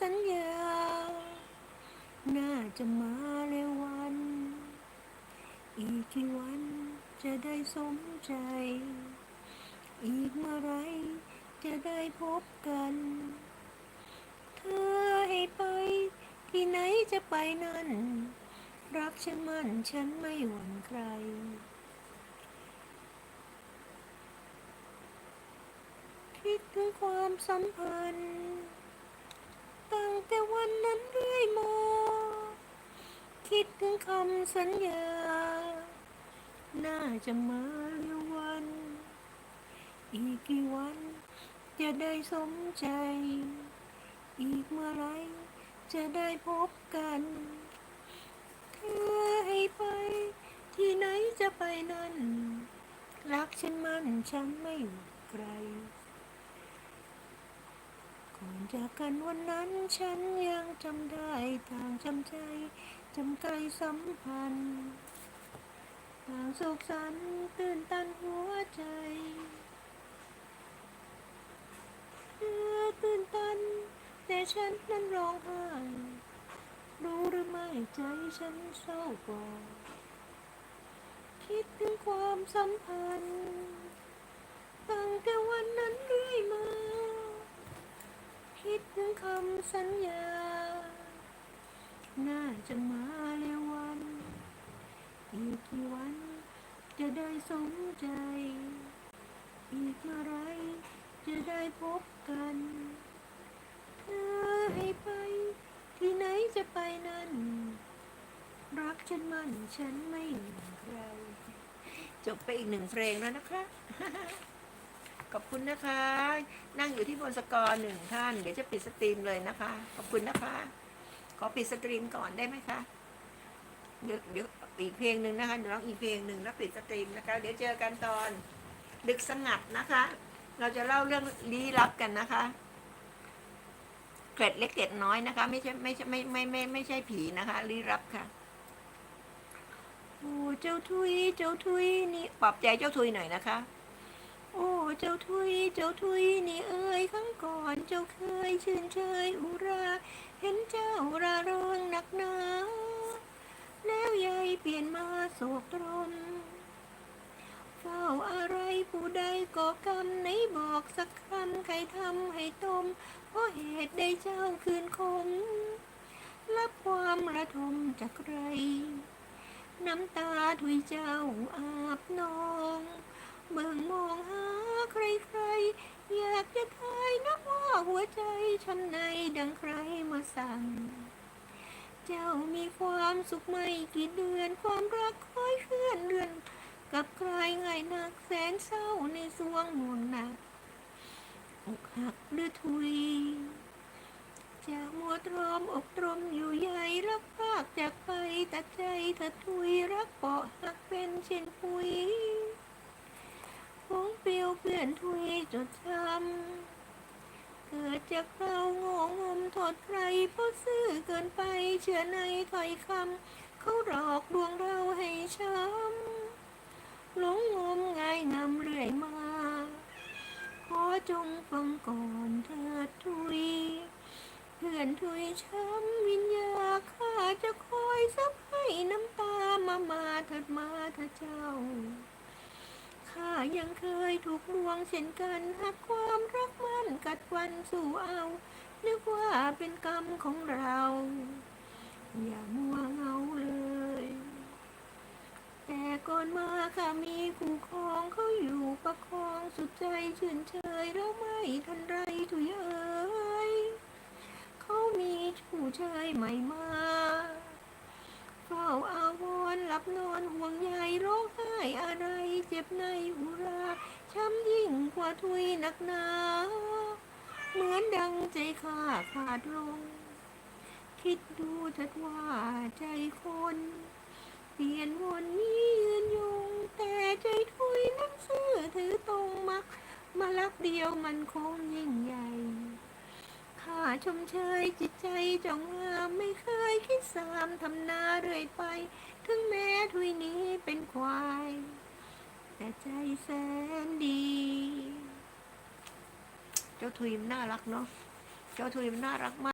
สัญญา น่าจะมาเร็ววัน อีกกี่วันจะได้สมใจ อีกเมื่อไรจะได้พบกัน เธอให้ไปที่ไหนจะไปนั่น รักฉันมั่นฉันไม่หวั่นใครคิดถึงความสัมพันธ์ แต่วันนั้นเรื่อยมาคิดถึงคำสัญญา น่าจะมาเร็ววัน อีกกี่วัน จะได้สมใจ อีกเมื่อไรจะได้พบกันเธอให้ไปที่ไหนจะไปนั่น รักฉันมั่นฉันไม่หวั่นใครก่อน จากกันวันนั้นฉันยังจำได้ทางจำใจจำไกลสัมพันธ์ทางสุขสันต์ตื่นตันหัวใจเธอตื่นตัน แต่ฉันนั้นร้องไห้รู้หรือไม่ใจฉันเศร้ากว่าคิดถึงความสัมพันธ์ ตั้งแต่วันนั้นเรื่อยมา คิดถึงคำสัญญา น่าจะมาเร็ววัน อีกกี่วัน จะได้สมใจ อีกเมื่อไรจะได้พบกัน เธอให้ไป ที่ไหนจะไปนั่นรักฉันมันฉันไม่หวั่นใครจบไปอีกหนึ่งเพลงแล้วนะคะ ขอบคุณนะคะ นั่งอยู่ที่บนสกอร์หนึ่งท่าน เดี๋ยวจะปิดสตรีมเลยนะคะ ขอบคุณนะคะ ขอปิดสตรีมก่อนได้ไหมคะ เดี๋ยวเดี๋ยวอีกเพลงหนึ่งนะคะเดี๋ยวร้องอีกเพลงหนึ่งแล้วปิดสตรีมนะคะ เดี๋ยวเจอกันตอนดึกสงัดนะคะ เราจะเล่าเรื่องลี้ลับกันนะคะเกร็ดเล็กเกร็ดน้อยนะคะ ไม่ใช่ไม่ใช่ไม่ไม่ไม่ไม่ใช่ผีนะคะลี้ลับค่ะโอ้เจ้าทุยเจ้าทุยนี่ปลอบใจเจ้าทุยหน่อยนะคะ โอ้เจ้าทุยเจ้าทุยนี่เอ่ยครั้งก่อนเจ้าเคยชื่นเชยอุรา เห็นเจ้าราเริงหนักหนา แล้วยายเปลี่ยนมาโศกตรมเฝ้าอะไรผู้ใดก่อกรรมไหนบอกสักคำใครทำให้ตมเพราะเหตุใดเจ้าคืนคมรับความระทมจากใคร น้ำตาถุยเจ้าอาบนอง เบิ่งมองหาใครใครๆอยากจะทายนักว่าหัวใจช้ำในดังใครมาสั่ง เจ้ามีความสุขไม่กี่เดือนความรักค่อยเคลื่อนเรือน กับใครง่ายนักแสนเศร้าในสวงมนต์หนักอกหักหรือทุยจากมัวตรอมอกตรมอยู่ใหญ่รักภาคจากไปตัดใจเธอทุยรักเปาะหักเป็นเช่นปุย คงเปลี่ยวเปลี่ยนทุยจดจำ เกิดจากเราโง่งมโทษใครเพราะซื่อเกินไปเชื่อในถ้อยคำเขาหลอกลวงเราให้ช้ำหลงงมง่ายงำเรื่อยมา ขอจงฟังก่อนเถิดทุยเพื่อนทุยช้ำวิญญาข้าจะคอยซับให้น้ำตามามาเถิดมาเถิดเจ้า ข้ายังเคยถูกลวงเช่นกันหากความรักมันกัดฟันสู่เอานึกว่าเป็นกรรมของเรา อย่ามัวเงาเลย แต่ก่อนมาข้ามีคู่ครองเขาอยู่ประคองสุดใจชื่นเชยแล้วไม่ทันไรถุยเอ่ยเขามีผู้ชายใหม่มาเฝ้าอาวรหลับนอนห่วงใยร้องไห้อะไร เจ็บในอุราช้ำยิ่งกว่าทุยหนักหนา เหมือนดังใจข้าขาดลง คิดดูเถิดว่าใจคน เปลี่ยนวนนี้ยืนยง แต่ใจทุยนั้นซื่อถือตรงมัก มาลักเดียวมันคงยิ่งใหญ่ข้าชมเชยจิตใจจองงามไม่เคยคิดสามทำนาเรื่อยไป ถึงแม้ทุยนี้เป็นควาย แต่ ใจแสนดี เจ้าทุยมันน่ารักเนาะ เจ้าทุยมันน่ารักมาก